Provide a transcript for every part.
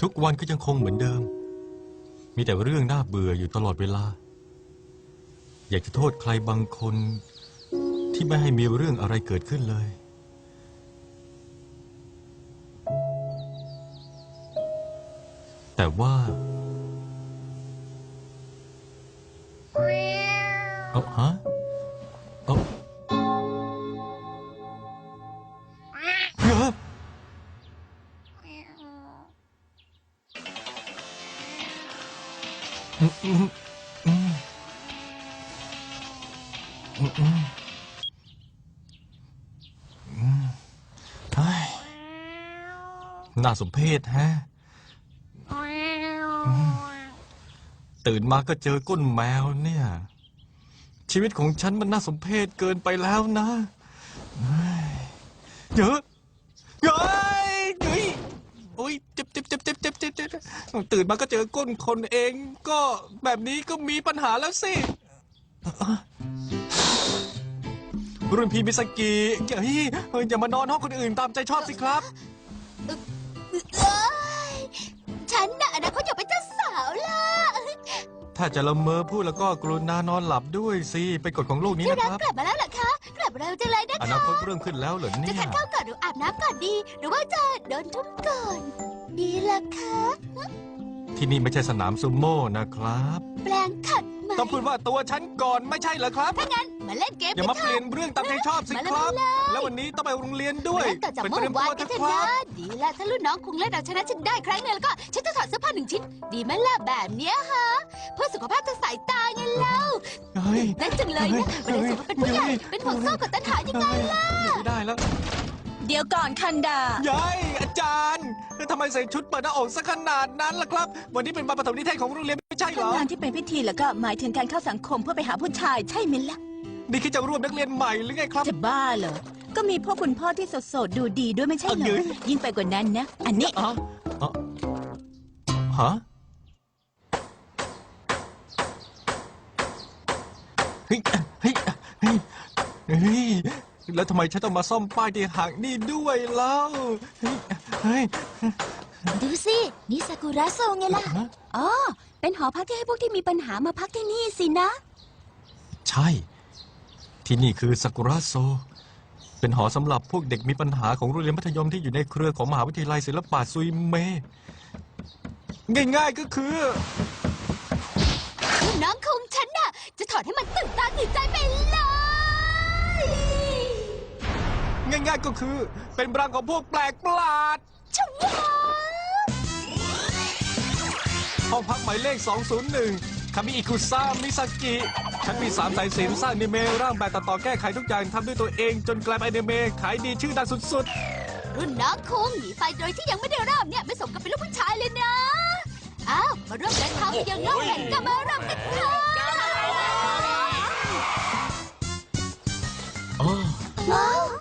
ทุกวันก็ยังคงเหมือนเดิม มีแต่เรื่องน่าเบื่ออยู่ตลอดเวลา อยากจะโทษใครบางคนที่ไม่ให้มีเรื่องอะไรเกิดขึ้นเลย แต่ว่า เฮ้ยน่าสมเพชแฮะ ตื่นมาก็เจอก้นแมวเนี่ย ชีวิตของฉันมันน่าสมเพชเกินไปแล้วนะเฮ้ยเยอะเฮ้ยเฮ้ยโอ้ยเจ็บเจ็บเจ็บเจ็บเจ็บเจ็บเจ็บ ตื่นมาก็เจอก้นคนเอง ก็แบบนี้ก็มีปัญหาแล้วสิรุ่นพี่มิสกิเฮ้ยเฮ้ยอย่ามานอนห้องคนอื่นตามใจชอบสิครับเอ้ยฉันน่ะอนะเขาอยากเป็นเจ้าสาวล่ะถ้าจะละเมอพูดแล้วก็กรุณานอนหลับด้วยสิเป็นกฎของโลกนี้ที่นะรักครับ กลับมาแล้วเหรอคะ กลับเร็วจังเลยนะอคะ นาคตเริ่มขึ้นแล้วเหรอเนี่ทานข้าวก่อนหรืออาบน้ำก่อนดี หรือว่าจะโดนทุ่มก่อน ดีละคะ ที่นี่ไม่ใช่สนามซูโม่นะครับ แปลงขัดไหมต้องพูดว่าตัวฉันก่อนไม่ใช่เหรอครับ ถ้างั้นมาเล่นเกมอย่ากัมานเปค่ะลี่ยนเรื่องตามใจชอบสิมาเลยครับมาเลยแล้ววันนี้ต้องไปโรงเรียนด้วยเล่นต่อจากไปเมื่เตรียอมวาตันวกัเถนอะเถอะครันะบดีละถ้ารุ่นน้องคุงเล่นเอาชนะฉันได้ครั้งหนึงแล้วก็ฉันจะถอดเสื้อผ้าหนึ่งชิ้น ดีไหมล่ะแบบเนี้ยฮะ เพื่อสุขภาพทางสายตาไงเล่าเฮ้ยนั่นจังเลยนะวันนี้สุขภาพเป็นผู้ใหญ่เป็นห่วงโซ่กับตันหายังไงล่ะอยู่ไม่ได้แล้ว เดี๋ยวก่อนคันดา ยายอาจารย์ แล้วทำไมใส่ชุดเปิดหน้าอกซะขนาดนั้นล่ะครับ วันนี้เป็นวันปฐมนิเทศของโรงเรียนไม่ใช่เหรอ ทำงานที่เป็นพิธีแล้วก็หมายถึงการเข้าสังคมเพื่อไปหาผู้ชายใช่ไหมล่ะ นี่คิดจะร่วมนักเรียนใหม่หรือไงครับ จะบ้าเหรอ ก็มีพ่อคุณพ่อที่โสดๆดูดีด้วยไม่ใช่เหรเอาเยออะยิ่งไปกว่านั้นนะ อันนี้ อ๋ออ๋อฮะเฮ้ยเฮ้ยเฮ้ยเฮ้ย แล้วทำไมฉันต้องมาซ่อมป้ายที่หักนี่ด้วยเล่าเฮ้ยเฮ้ย ดูสิ นี่ซากุระโซไงล่ะ ฮะ อ๋อ เป็นหอพักที่ให้พวกที่มีปัญหามาพักที่นี่สินะ ใช่ ที่นี่คือซากุระโซ เป็นหอสำหรับพวกเด็กมีปัญหาของโรงเรียนมัธยมที่อยู่ในเครือของมหาวิทยาลัยศิลปะซุยเม ง่ายๆก็คือรุ่นน้องคงฉันน่ะ จะถอดให้มันตื่นตาตื่นใจไปเลย ง่ายๆก็คือ เป็นรังของพวกแปลกประหลาด ชวาห้องพักหมายเลข 201 คามิอิคุซ่ามิซากิ ฉันมีสามสายสินสร้างอนิเมะร่างแบบตัดต่อแก้ไขทุกอย่างทำด้วยตัวเอง จนกลายเป็นอนิเมะขายดีชื่อดังสุดรุ่นน้องคงหนีไฟโดยที่ยังไม่ได้เริ่มเนี่ยไม่สมกับเป็นลูกผู้ชายเลยนะ อ้าว มาร่วมเดินทางไปยังโลกแห่งกามารำกันเถอะอ๋อว้าว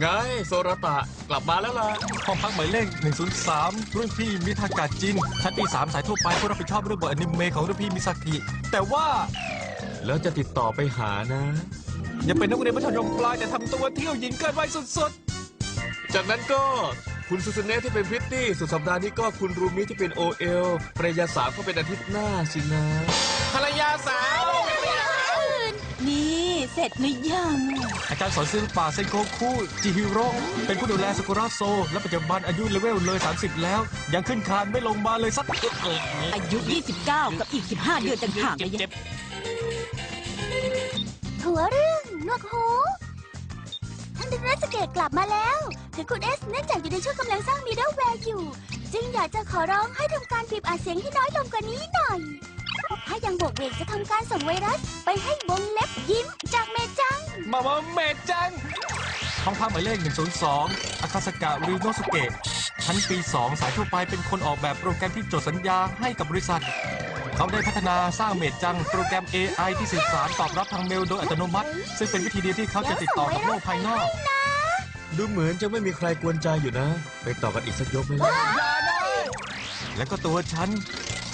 ไงโซราตะกลับมาแล้วล่ะห้องพักหมายเลข103 รุ่นพี่มิทากาจิน ชั้นปี3สายทั่วไปผู้รับผิดชอบเรื่องบทอนิเมะของรุ่นพี่มิซากิ แต่ว่าแล้วจะติดต่อไปหานะยังเป็นนักเรียนมัธยมปลายแต่ทำตัวเที่ยวหญิงเกินวัยสุดๆ จากนั้นก็คุณซูซูเน่ที่เป็นพริตตี้สุดสัปดาห์นี้ก็คุณรูมิที่เป็นโอเอลภรยาสาวก็เป็นอาทิตย์หน้าสินะภรรยา จหรือยังๆอาจารย์สอนศิลปะเซนโกคุจิฮิโร่เป็นผู้ดูแลสกุระโซ และปัจจุบันอายุเลเวลเลย 30 แล้ว ยังขึ้นคานไม่ลงมาเลยสักอายุ 29 กับอีก 15 เดือนต่างหากเลยยังหัวเรื่องนวกหูท่านดินัสเกตกลับมาแล้วถึงคุณเอสเนื่องจากอยู่ในช่วงกำลังสร้างมิดเดิลแวร์อยู่ จึงอยากจะขอร้องให้ทำการบีบอัดเสียงให้น้อยลงกว่านี้หน่อย ถ้ายังบวกเวกจะทำการส่งไวรัส ไปให้วงเล็บยิ้มจากเมจัง มามาเมจังห้องพักหมายเลข 102 อาคาสกะริโนสเกะ ชั้นปี 2 สายทั่วไปเป็นคนออกแบบโปรแกรมที่จดสัญญาให้กับบริษัท เขาได้พัฒนาสร้างเมจัง โปรแกรม AI ที่สื่อสารตอบรับทางเมลโดยอัตโนมัติ ซึ่งเป็นวิธีเดียวที่เขาจะติดต่อกับโลกภายนอก ดูเหมือนจะไม่มีใครกวนใจอยู่นะ ไปต่อกันอีกสักยกไหมล่ะ และก็ตัวฉัน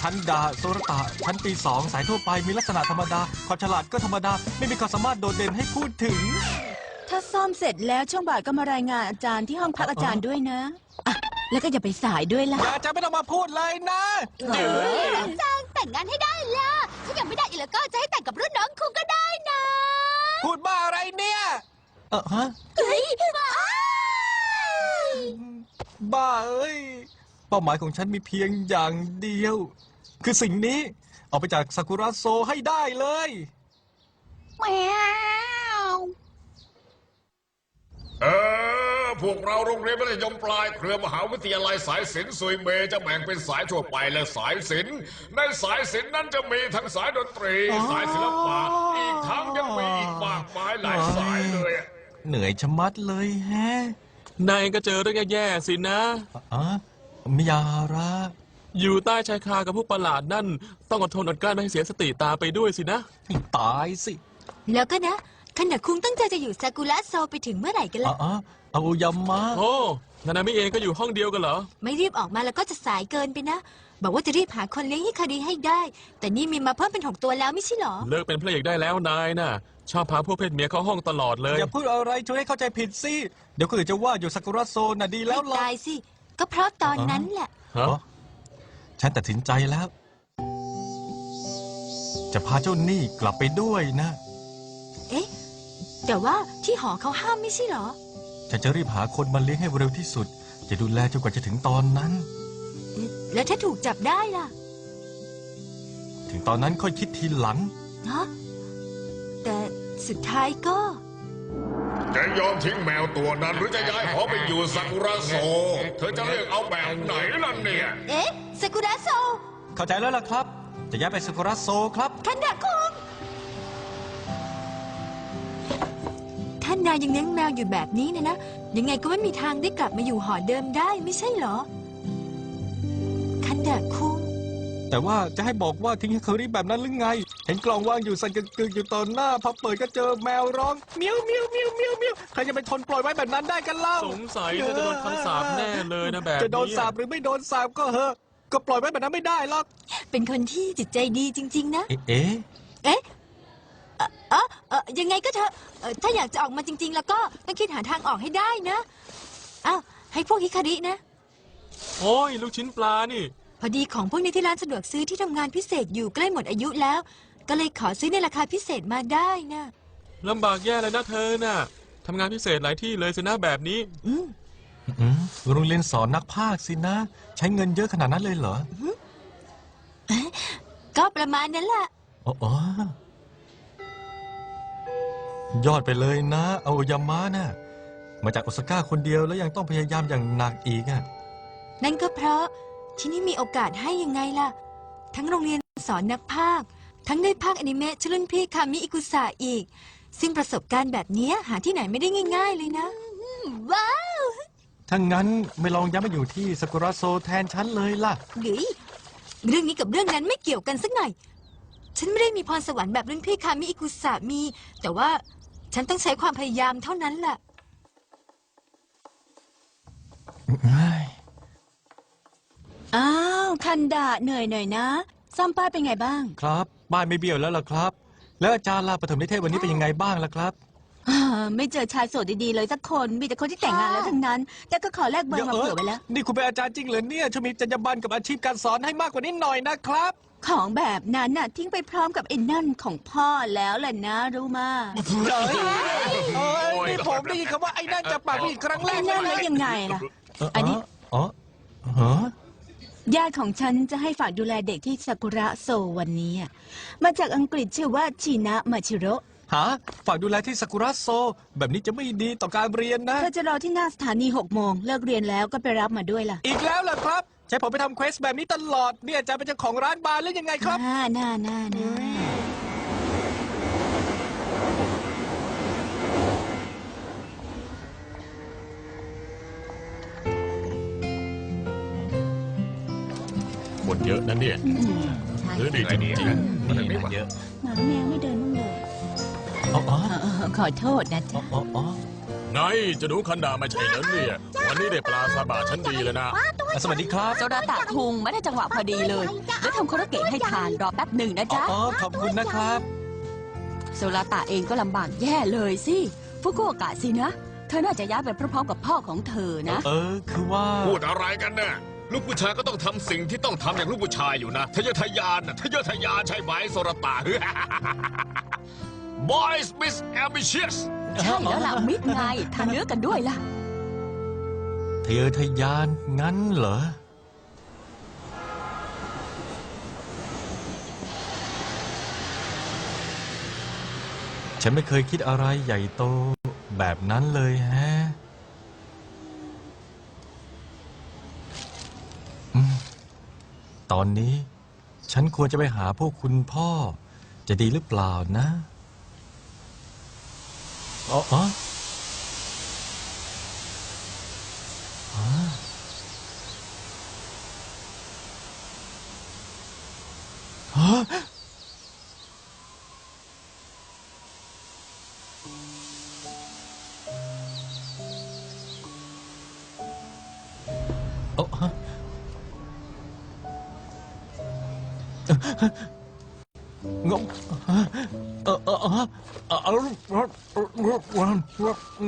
ทันดาโซรตะชั้นปี2สายทั่วไปมีลักษณะธรรมดาความฉลาดก็ธรรมดา ไม่มีความสามารถโดดเด่นให้พูดถึง ถ้าซ่อมเสร็จแล้วช่วงบ่ายก็มารายงานอาจารย์ที่ห้องพักอาจารย์ด้วยนะอะแล้วก็อย่าไปสายด้วยล่ะอย่าจะไม่ต้องมาพูดเลยนะแต่งงานให้ได้ล่ะ ถ้ายังไม่ได้อีกแล้วก็จะให้แต่งกับรุ่นน้องคุณก็ได้นะพูดบ้าอะไรเนี่ย เออฮะ เฮ้ยว้ายบ้าเอ้ย เป้าหมายของฉันมีเพียงอย่างเดียว คือสิ่งนี้ เอาไปจากซากุระโซให้ได้เลย แมวเออ พวกเราโรงเรียนมัธยมปลายเครือมหาวิทยาลัยสายศิลป์ซุยเมจะแบ่งเป็นสายทั่วไปและสายศิลป์ในสายศิลป์นั้นจะมีทั้งสายดนตรี อ๋อ สายศิลปะ อีกทั้งยังมีอีกมากมายหลายสายเลยอะเหนื่อยชะมัดเลยแฮะนายก็เจอเรื่องแย่ๆสินะอ๋อมิยาระ อยู่ใต้ชายคากับผู้ประหลาดนั่น ต้องอดทนอดกลั้นไม่ให้เสียสติตามไปด้วยสินะให้ตายสิ แล้วก็นะขณะคุงตั้งใจจะอยู่ซากุระโซไปถึงเมื่อไหร่กันอ๋ล่ะอเอายามะโอ้นานามิเองก็อยู่ห้องเดียวกันเหรอ ไม่รีบออกมาแล้วก็จะสายเกินไปนะ บอกว่าจะรีบหาคนเลี้ยงให้คดีให้ได้ แต่นี่มีมาเพิ่มเป็นหกตัวแล้วไม่ใช่เหรอ เลิกเป็นพระเอกได้แล้วนายน่ะ ชอบพาพวกเพศเมียเข้าห้องตลอดเลย อย่าพูดอะไรช่วยให้เข้าใจผิดสิ เดี๋ยวคนอื่นจะว่าอยู่ซากุระโซน่ะดีแล้วไม่ล่ะตายสิ ก็เพราะตอนนั้นแหละฮะ อ๋อ ฉันตัดสินใจแล้ว จะพาเจ้าหนี้กลับไปด้วยนะ เอ๊ะ แต่ว่าที่หอเขาห้ามไม่ใช่เหรอ ฉันจะรีบหาคนมาเลี้ยงให้เร็วที่สุด จะดูแลจนกว่าจะถึงตอนนั้น แล้วถ้าถูกจับได้ล่ะ ถึงตอนนั้นค่อยคิดทีหลังฮะแต่สุดท้ายก็ จะยอมทิ้งแมวตัวนั้นหรือจะย้ายหอไปอยู่ซากุระโซ เธอจะเลือกเอาแบบไหนล่ะเนี่ย เอ๊ะ ซากุระโซเข้าใจแล้วล่ะครับ จะย้ายไปซากุระโซครับ คันดะคุงท่านนายยังเลี้ยงแมวอยู่แบบนี้นะนะ ยังไงก็ไม่มีทางได้กลับมาอยู่หอเดิมได้ไม่ใช่เหรอ คันดะคุง แต่ว่าจะให้บอกว่าทิ้งให้เคอรี่แบบนั้นหรือไง เห็นกล่องว่างอยู่สั่นกึกๆอยู่ตอนหน้า พอเปิดก็เจอแมวร้องเมียวเมียวเมียวเมียวเมียวใครจะไปทนปล่อยไว้แบบนั้นได้กันเล่าสงสัยเธอจะโดนคำสาปแน่เลยนะแบบนี้จะโดนสาปหรือไม่โดนสาปก็เหอะ ก็ปล่อยไว้แบบนั้นไม่ได้หรอกเป็นคนที่จิตใจดีจริง ๆนะเอ๊ะเอ๊ะเอ๊ะเอ่อเอ่อเอ่อยังไงก็เถอะเอ่อถ้าอยากจะออกมาจริง ๆ แล้วก็ต้องคิดหาทางออกให้ได้นะ อ้าว ให้พวกฮิคารินะ โอ้ยลูกชิ้นปลานี่ พอดีของพวกในที่ร้านสะดวกซื้อที่ทำงานพิเศษอยู่ใกล้หมดอายุแล้ว ก็เลยขอซื้อในราคาพิเศษมาได้นะ ลำบากแย่เลยนะเธอน่ะ ทำงานพิเศษหลายที่เลยสินะแบบนี้ อืม อืมโรงเรียนสอนนักพากย์สินะ ใช้เงินเยอะขนาดนั้นเลยเหรอก็ประมาณนั้นแหละอ๋ออ๋อยอดไปเลยนะเอายามะน่ะ มาจากโอซาก้าคนเดียวแล้วยังต้องพยายามอย่างหนักอีกอะ นั่นก็เพราะที่นี่มีโอกาสให้ยังไงล่ะ ทั้งโรงเรียนสอนนักพากย์ทั้งได้พากย์อนิเมะชลุ่นพี่คามิอิกุสะอีก ซึ่งประสบการณ์แบบนี้หาที่ไหนไม่ได้ง่าย ๆ เลยนะ ว้าว ถ้างั้นไม่ลองย้ายมาอยู่ที่ซากุระโซแทนฉันเลยล่ะ หรือเรื่องนี้กับเรื่องนั้นไม่เกี่ยวกันสักหน่อย ฉันไม่ได้มีพรสวรรค์แบบรุ่นพี่คามิอิกุสะมี แต่ว่าฉันต้องใช้ความพยายามเท่านั้นแหละอ้าวคันดะเหนื่อยหน่อยนะ ซ่อมป้ายเป็นไงบ้าง ครับ บ้านไม่เบี้ยวแล้วล่ะครับ แล้วอาจารย์ลาปฐมนิเทศวันนี้เป็นยังไงบ้างล่ะครับ อ่าไม่เจอชายโสดดีๆเลยสักคน มีแต่คนที่แต่งงานแล้วทั้งนั้น แต่ก็ขอแลกเบอร์มาเผื่อไว้แล้ว นี่คุณเป็นอาจารย์จริงเหรอเนี่ยช่วยมีจรรยาบรรณกับอาชีพการสอนให้มากกว่านี้หน่อยนะครับ ของแบบนั้นน่ะทิ้งไปพร้อมกับไอ้นั่นของพ่อแล้วแหละนะรู้มาเอ้ยเอ้ยนี่ผมได้ยินคำว่าไอ้นั่นจะปากพี่อีกครั้งแรไอ้กนั่นแล้วยังไงล่ะ อันนี้ อ๋อฮะญาติของฉันจะให้ฝากดูแลเด็กที่ซากุระโซวันนี้อะมาจากอังกฤษชื่อว่าชินะมาชิโร่ หาฝากดูแลที่ซากุระโซ แบบนี้จะไม่ดีต่อการเรียนนะ เธอจะรอที่หน้าสถานีหกโมงเลิกเรียนแล้วก็ไปรับมาด้วยล่ะอีกแล้วล่ะครับ ใช้ผมไปทำเควสแบบนี้ตลอดเนี่ยอาจารย์เป็นเจ้าของร้านบาร์หรือยังไงครับ น่าน่าน่าน่าคนเยอะนะเนี่ยอืมใช่หรือดีจริงๆมันไม่เยอะหมาแมวไม่เดินบ้างเลยอ๋ออ๋อเออ ขอโทษนะจ๊ะอ๋ออ๋อไงจะดูคันดาไม่ใช่เหรอเนี่ย วันนี้ได้ปลาซาบะชั้นดีเลยนะอะสวัสดีครับโซดาตะทุงไม่ได้จังหวะพอดีเลย แล้วทำโคโรเกะให้ทานรอแป๊บหนึ่งนะอ๋อจ๊ะ อ๋อขอบคุณนะครับ โซลาตะเองก็ลำบากแย่เลยสิฟุกุโอกะสินะเธธอน่าจะย้ายไปพร้อมๆกับพ่อของเธอนะ เออ คือว่า พูดอะไรกันเนี่ยลูกผู้ชายก็ต้องทำสิ่งที่ต้องทำอย่างลูกผู้ชายอยู่นะทะเยอทะยานนะทะเยอทะยานใช่ไหมโซรตา Boys Miss Ambitious ใช่แล้วล่ะมิดไงทานเนื้อกันด้วยล่ะทะเยอทะยานงั้นเหรอ ฉันไม่เคยคิดอะไรใหญ่โตแบบนั้นเลยแฮะอืมตอนนี้ ฉันควรจะไปหาพวกคุณพ่อ จะดีหรือเปล่านะ 哦啊？啊？啊？哦啊？啊？啊？啊？啊？ งเออเออเออเออเออเออเอ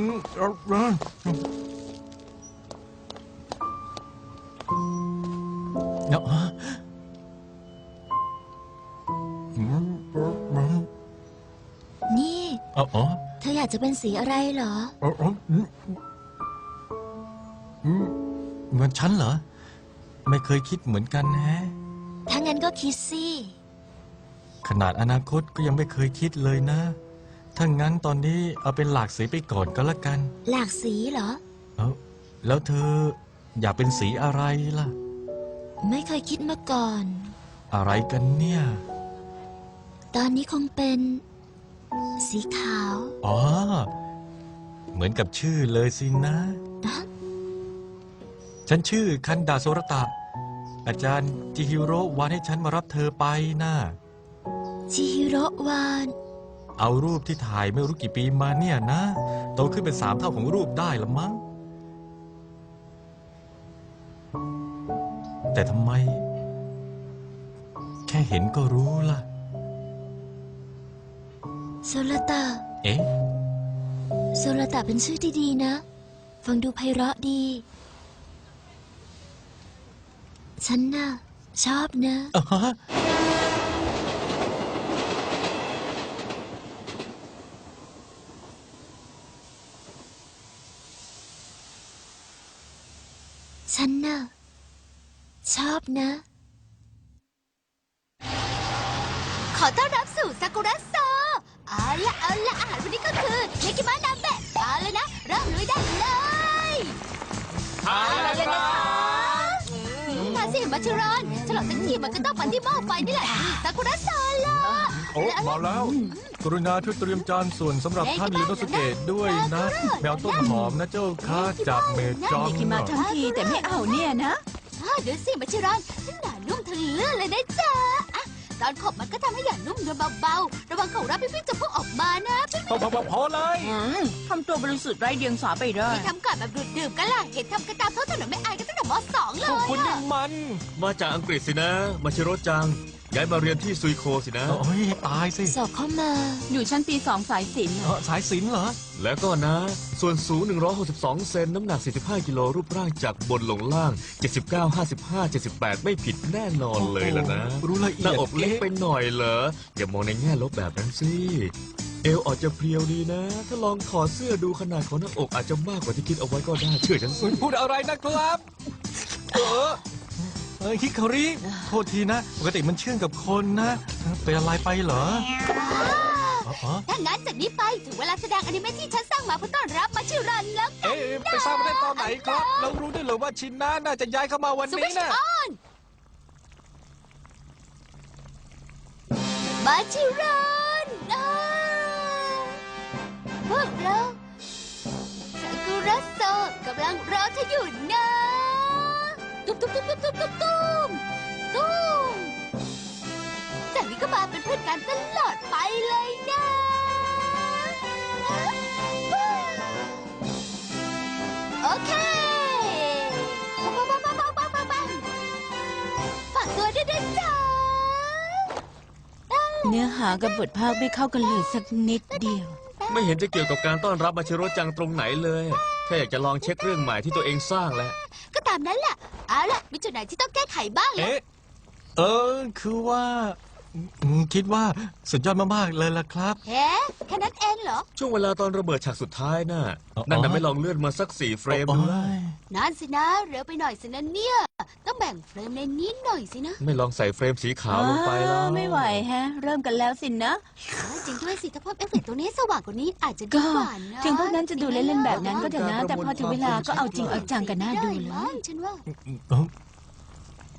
อเนาะนี่อ๋ออ๋อ เธออยากจะเป็นสีอะไรเหรออ๋ออ๋ออืมอืมเหมือนฉันเหรอ ไม่เคยคิดเหมือนกันแฮะ ถ้างั้นก็คิดสิ ขนาดอนาคตก็ยังไม่เคยคิดเลยนะ ถ้างั้นตอนนี้เอาเป็นหลากสีไปก่อนก็แล้วกัน หลากสีเหรอ เอ้าแล้วเธออยากเป็นสีอะไรล่ะ ไม่เคยคิดมาก่อน อะไรกันเนี่ย ตอนนี้คงเป็น สีขาวอ๋อ เหมือนกับชื่อเลยสินะฮะฉันชื่อคันดาโซรตะ อาจารย์จิฮิโร่วานให้ฉันมารับเธอไปนะชิฮิโร่วาน เอารูปที่ถ่ายไม่รู้กี่ปีมาเนี่ยนะ โตขึ้นเป็นสามเท่าของรูปได้ละมั้ง แต่ทำไม แค่เห็นก็รู้ล่ะ โซลตะเอ๊ะ โซลตะเป็นชื่อที่ดีนะ ฟังดูไพเราะดี ฉันน่ะ ชอบนะ อ่าฮะ ฉันน่ะ ชอบ นะ ขอต้อนรับสู่ซากุระโซเอาละเอาละอาหารวันนี้ก็คือเนกิมะนาเบะเอาเลยนะ เริ่มลุยได้เลยเอาละครับมาสิมาชิรอนฉลองทั้งทีมันก็ต้องปันที่หม้อไฟนี่แหละซากุระโซล่ะโอ้มาแล้ว กรุณาช่วยเตรียมจานส่วนสำหรับท่านลิโนสุเกะด้วยนะ แมวต้นหอมนะเจ้าค่ะจากเมจองเด็กกินมาทั้งทีแต่ไม่เอาเนี่ยนะอ้าว เดี๋ยวสิมาชิรอนฉันหนานุ่มทะเลื่อนเลยนะจ๊ะอะตอนขบมันก็ทำให้หยานุ่มโดยเบาๆ ระวังของรับพี่ๆจะพุ่งออกมานะพอพอพอพอเลย อืมทำตัวบริสุทธิ์ไร้เดียงสาไปได้ที่ทำก่อนแบบดื่มๆกันล่ะเห็นทำกันตามท้องถนนไม่อายกันตั้งแต่มสองเลพวกยคุณนี่อะมัน มาจากอังกฤษสินะ มาชิโร่จัง ย้ายมาเรียนที่ซุยโคสินะโอ้ยตายสิสอบเข้ามา อยู่ชั้นปีสองสายศิลป์เออสายสินเหรอ แล้วก็นะ ส่วนสูง 162 เซนน้ำหนัก 45 กิโลรูปร่างจากบนลงล่าง 79 55 78 ไม่ผิดแน่นอนเลยล่ะนะรู้ละหเอีน้ายดอกเล็กไปหน่อยเหรอ อย่ามองในแง่ลบแบบนั้นสิ เอวอาจจะเพรียวดีนะ ถ้าลองถอดเสื้อดูขนาดของหน้าอกอาจจะมากกว่าที่คิดเอาไว้ก็ได้เชื่อฉันสิ คุณพูดอะไรนะครับ เออเออฮิคาริโทษทีนะปกติมันเชื่องกับคนนะเป็นอะไรไปเหรออ๋ออ๋อถ้างั้นจากนี้ไปถึงเวลาแสดงอนิเมะที่ฉันสร้างมาเพื่อต้อนรับมาชิรอนแล้วเอ๊ะไปสร้างมาได้ตอนไหนครับเรารู้ด้วยเหรือว่าชินน่าน่าจะย้ายเข้ามาวันสวินี้ชนะออนมาชิรอนอ่าพวกเราซากุระโซกำลังรอเธออยู่นะ ตุ้มตุ้มตุ้มตุ้มตุ้มตุ้มตุ้มตุ้มจากนี้ก็มาเป็นเพื่อนกันตลอดไปเลยนะโอเคปังปังปังปังปังปังปังฝากตัวด้วยนะจ๊ะเนื้อหากับบทภาคไม่เข้ากันเลยสักนิดเดียว ไม่เห็นจะเกี่ยวกับการต้อนรับมาชิโรจังตรงไหนเลย แค่อยากจะลองเช็คเรื่องใหม่ที่ตัวเองสร้างแหละ ก็ตามนั้นแหละ เอาล่ะ มีจุดไหนที่ต้องแก้ไขบ้างล่ะ เอ๊ะ เออ คือว่า อืมคิดว่าสุดยอดมากๆเลยล่ะครับ เฮ้แค่นั้นเองเหรอ ช่วงเวลาตอนระเบิดฉากสุดท้ายน่ะอ๋อ นั่นน่ะไม่ลองเลื่อนมาสักสี่เฟรมโอ้ดูล่ะยนั่นสินะ เร็วไปหน่อยสินะเนี่ย ต้องแบ่งเฟรมในนี้หน่อยสินะไม่ลองใส่เฟรมสีขาวลงไปแล้วอ้าวไม่ไหวแฮะ เริ่มกันแล้วสินะ เออจริงด้วยสิถ้าเพิ่มเอฟเฟกต์ตัวนี้ให้สว่างกว่านี้อาจจะดีก็ กว่านะถึงพวกนั้นจะดูเล่นๆแบบนั้นก็เถอะนะ แต่พอถึงเวลาก็เอาจริงเอาจังกันน่าดูเลได้มั้ย งฉันว่า เอ้า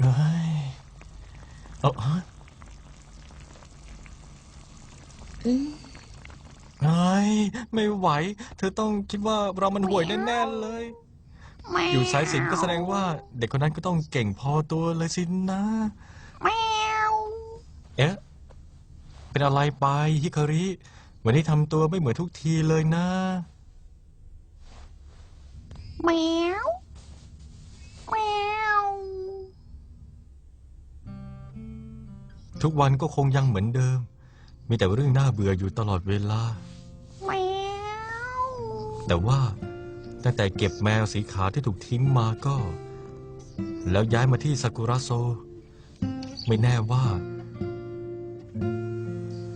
เอ้ยเอา ฮะเอ้ยไม่ไหว เธอต้องคิดว่าเรามันห่วยแน่ๆเลยอยู่สายสินก็แสดงว่าเด็กคนนั้นก็ต้องเก่งพอตัวเลยสินะเอ๊ะ เป็นอะไรไปฮิคาริ วันนี้ทำตัวไม่เหมือนทุกทีเลยนะทุกวันก็คงยังเหมือนเดิม มีแต่เรื่องน่าเบื่ออยู่ตลอดเวลาแต่ว่าตั้งแต่เก็บแมวสีขาวที่ถูกทิ้งมาก็ แล้วย้ายมาที่ซากุระโซ ไม่แน่ว่า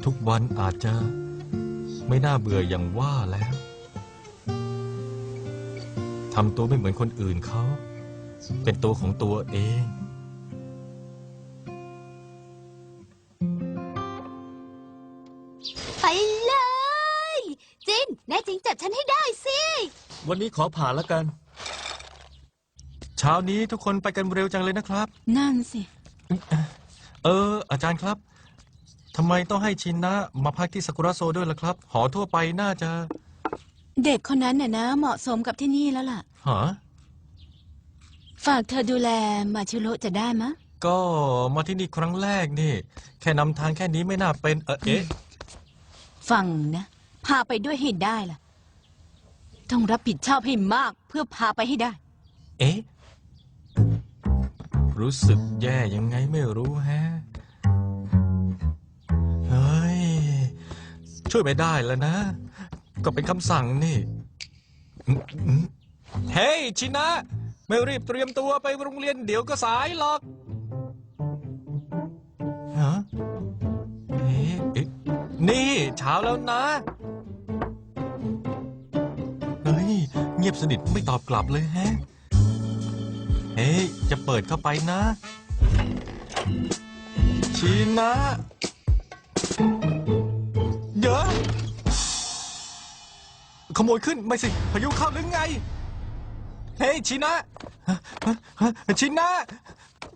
ทุกวันอาจจะไม่น่าเบื่ออย่างว่าแล้วทำตัวไม่เหมือนคนอื่นเขา เป็นตัวของตัวเอง นนี้ขอผ่านแล้วกัน เช้านี้ทุกคนไปกันเร็วจังเลยนะครับ นั่นสิ เออ อาจารย์ครับทำไมต้องให้ชินนะมาพักที่ซากุระโซด้วยล่ะครับ หอทั่วไปน่าจะเด็กคนนั้นน่ะนะ เหมาะสมกับที่นี่แล้วล่ะ หาฝากเธอดูแลมาชิโร่จะได้มะ ก็มาที่นี่ครั้งแรกนี่ แค่นำทางแค่นี้ไม่น่าเป็นเออเอ๊ะ ฟังนะ พาไปด้วยให้ได้ล่ะ ต้องรับผิดชอบให้มากเพื่อพาไปให้ได้ เอ๊ะ รู้สึกแย่ยังไงไม่รู้แฮะ เฮ้ย ช่วยไม่ได้แล้วนะ ก็เป็นคำสั่งนี่อืมอืมเฮ้ย ชินะ ไม่รีบเตรียมตัวไปโรงเรียนเดี๋ยวก็สายหรอกฮะเอ๊ะเอ๊ะนี่เช้าแล้วนะ เงียบสนิทไม่ตอบกลับเลยแฮะ เฮ้ยจะเปิดเข้าไปนะ ชีนะเดี๋ยวขโมยขึ้นไม่สิพายุเข้าหรือไง เฮ้ยชินะฮะชินะ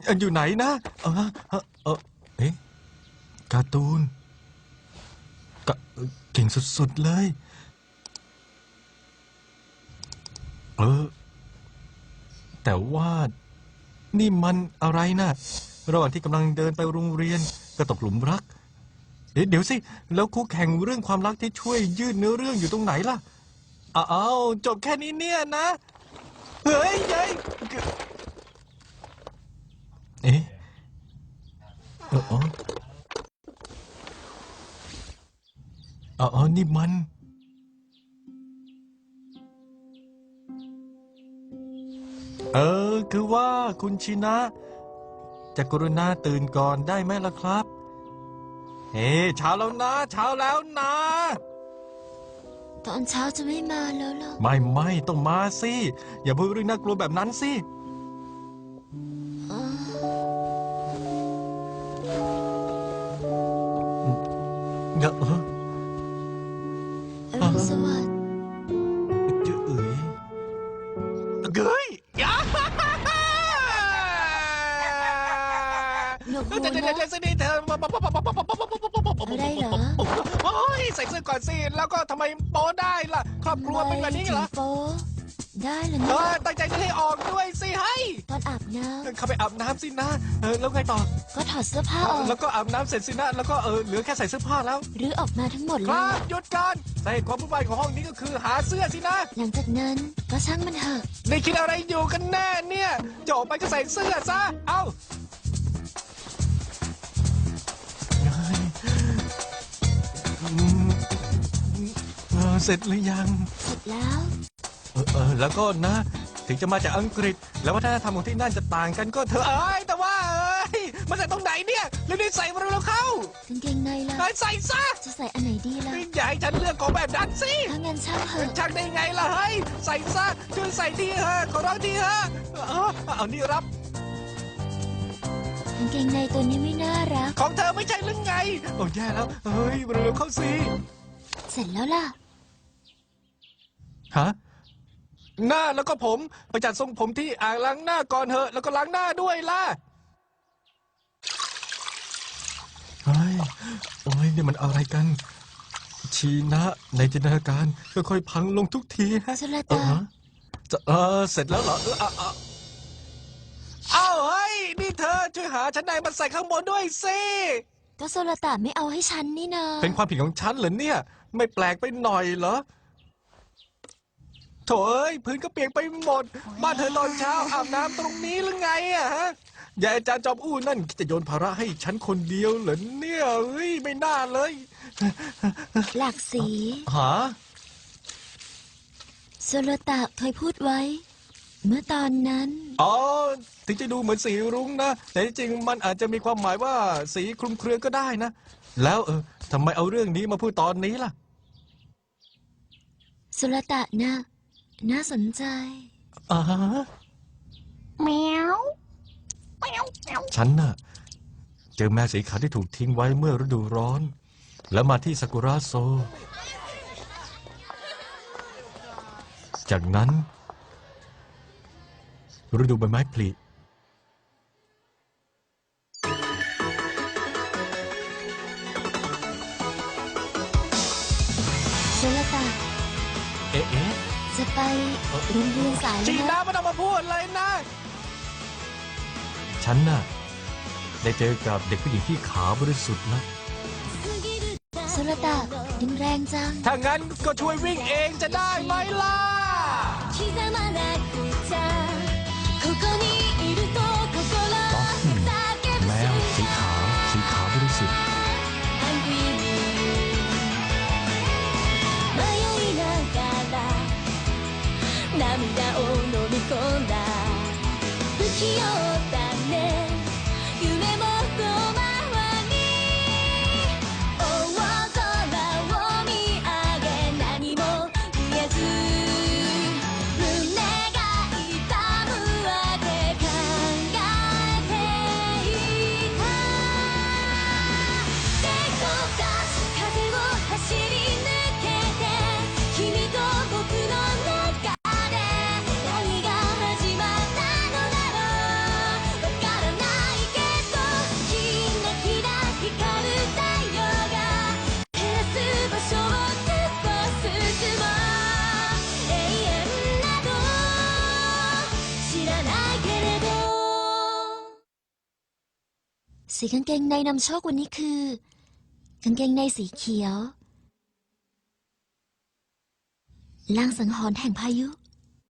เอ่ออยู่ไหนนะเออเออเอ๊ะการ์ตูนกะเก่งสุดๆเลย เออ แต่ว่านี่มันอะไรนะระหว่างที่กำลังเดินไปโรงเรียนก็ตกหลุมรัก เอ๊ะเดี๋ยวสิ แล้วคู่แข่งเรื่องความรักที่ช่วยยืดเนื้อเรื่องอยู่ตรงไหนล่ะ อ้าวจบแค่นี้เนี่ยนะ เฮ้ยยัยเอ๊ะอ๋ออ๋อนี่มัน เออ คือว่าคุณชินะ จะกรุณาตื่นก่อนได้ไหมล่ะครับ เฮ้เช้าแล้วนะเช้าแล้วนะ ตอนเช้าจะไม่มาแล้วเหรอไม่ไม่ต้องมาสิ อย่าพูดเรื่องน่ากลัวแบบนั้นสิอย่าเอออ ก่อนสิ แล้วก็ทำไมโป๊ได้ล่ะ ครอบครัวเป็นแบบนี้เหรอไม่ถึงโป๊ได้เหรอเอเนี่ยอตั้งใจจะให้ออกด้วยสิให้ตอนอาบน้เข้าไปอาบน้ำสินะเออแล้วไงต่อำก็ถอดเสื้อผ้าออก แล้วก็อาบน้ำเสร็จสินะ แล้วก็เออเหลือแค่ใส่เสื้อผ้าแล้ว หรือออกมาทั้งหมดคเลรัย บหยุดก่อนสาเหตุความวุ่นวายของห้องนี้ก็คือหาเสื้อสินะหลังจากนั้นก็ช่างมันเถอะนี่คิดอะไรอยู่กันแน่เนี่ยจะออกไปก็ใส่เสื้อซะ เอา เฮ้ยอืมเฮ้เสร็จหรือยัง เสร็จแล้ว เออเออแล้วก็นะ ถึงจะมาจากอังกฤษ แล้ววัฒนธรรมของที่นั่นจะต่างกันก็เถอะเอ้ยแต่ว่าเอ้ยมาจากตรงไหนเนี่ยเร็วๆใส่มาเร็วๆเข้ากางเกงในล่ะ เอ้ยใส่ซะจะใส่อันไหนดีล่ะ อย่าให้ฉันเลือกของแบบนั้นสิถ้างั้นช่างเถอะชักได้ไงล่ะเฮ้ยใส่ซะช่วยใส่ทีเถอะขอร้องทีเถอะเออเอานี่รับ กางเกงในตัวนี้ไม่น่ารัก ของเธอไม่ใช่หรือไงโอ้แย่แล้วเฮ้ยเร็วๆเข้าสิ เสร็จแล้วล่ะ ฮะ หน้าแล้วก็ผมไปจัดทรงผมที่อ่างล้างหน้าก่อนเถอะ แล้วก็ล้างหน้าด้วยล่ะเฮ้ยโอ้ยนี่มันอะไรกัน ชีนะในจินตนาการค่อยๆพังลงทุกทีฮะสุรเออตาฮะจะเออเสร็จแล้วเหรอเออเอาเอาเอาเฮ้ยนี่เธอช่วยหาชั้นในมาใส่ข้างบนด้วยสิก็โซลตาไม่เอาให้ฉันนี่นาเป็นความผิดของฉันเหรอเนี่ย ไม่แปลกไปหน่อยเหรอ โถเอ้ยพื้นก็เปียกไปหมด บ้านเธอตอนเช้าอาบน้ำตรงนี้หรือไงอะฮะยายอาจารย์จอมอู้นั่นจะโยนภาระให้ฉันคนเดียวเหรอเนี่ยเฮ้ยไม่น่าเลยหลากสี หาโซลตาเคยพูดไว้ เมื่อตอนนั้น อ๋อถึงจะดูเหมือนสีรุ้งนะแต่ที่จริงมันอาจจะมีความหมายว่าสีคลุมเครือก็ได้นะ แล้วเออทำไมเอาเรื่องนี้มาพูดตอนนี้ล่ะโซลตานะ น่าสนใจอ่าฉันน่ะ เจอแมวสีขาวที่ถูกทิ้งไว้เมื่อฤดูร้อน แล้วมาที่ซากุระโซ จากนั้น ฤดูใบไม้ผลิ รงเรียนสายจีแล้วน่าไม่ต้องมาพูดเลยนะ ฉันน่ะได้เจอกับเด็กผู้หญิงที่ขาวบริสุทธิ์นะโซลตาดึงแรงจัง ถ้างั้นก็ช่วยวิ่งเองจะได้ไหมล่ะ 器用 สีกางเกงในนำโชควันนี้คือ กางเกงในสีเขียวลางสังหรณ์แห่งพายุ